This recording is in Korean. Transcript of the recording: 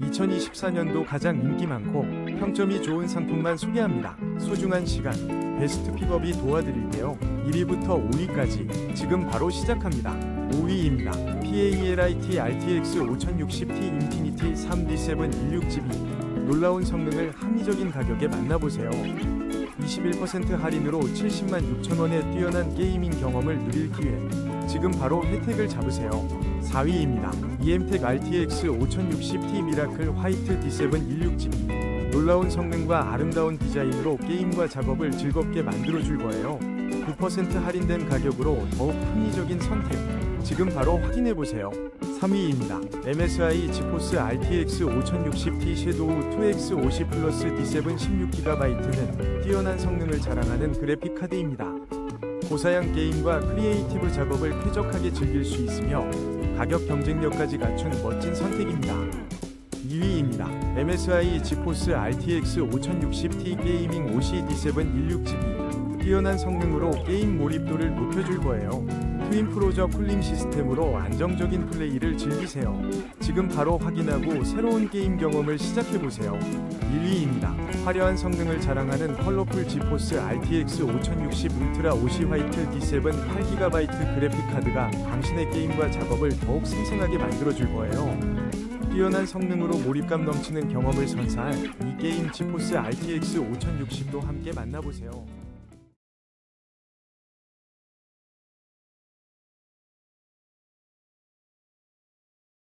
2024년도 가장 인기 많고 평점이 좋은 상품만 소개합니다. 소중한 시간, 베스트 픽업이 도와드릴게요. 1위부터 5위까지 지금 바로 시작합니다. 5위입니다. PALIT RTX 5060T 인피니티 3D7 16GB 놀라운 성능을 합리적인 가격에 만나보세요. 21% 할인으로 70만 6천원의 뛰어난 게이밍 경험을 누릴 기회. 지금 바로 혜택을 잡으세요. 4위입니다. EMTEC RTX 5060T 미라클 화이트 D7 16GB. 놀라운 성능과 아름다운 디자인으로 게임과 작업을 즐겁게 만들어줄 거예요. 9% 할인된 가격으로 더욱 합리적인 선택. 지금 바로 확인해보세요. 3위입니다. MSI 지포스 RTX 5060T 섀도우 2X 50 플러스 D7 16GB는 뛰어난 성능을 자랑하는 그래픽 카드입니다. 고사양 게임과 크리에이티브 작업을 쾌적하게 즐길 수 있으며 가격 경쟁력까지 갖춘 멋진 선택입니다. 2위입니다. MSI 지포스 RTX 5060T 게이밍 OC D7 16GB 뛰어난 성능으로 게임 몰입도를 높여줄 거예요. 트윈 프로저 쿨링 시스템으로 안정적인 플레이를 즐기세요. 지금 바로 확인하고 새로운 게임 경험을 시작해보세요. 1위입니다. 화려한 성능을 자랑하는 컬러풀 지포스 RTX 5060 울트라 OC 화이트 D7 8GB 그래픽 카드가 당신의 게임과 작업을 더욱 생생하게 만들어줄 거예요. 뛰어난 성능으로 몰입감 넘치는 경험을 선사할 이 게임 지포스 RTX 5060도 함께 만나보세요.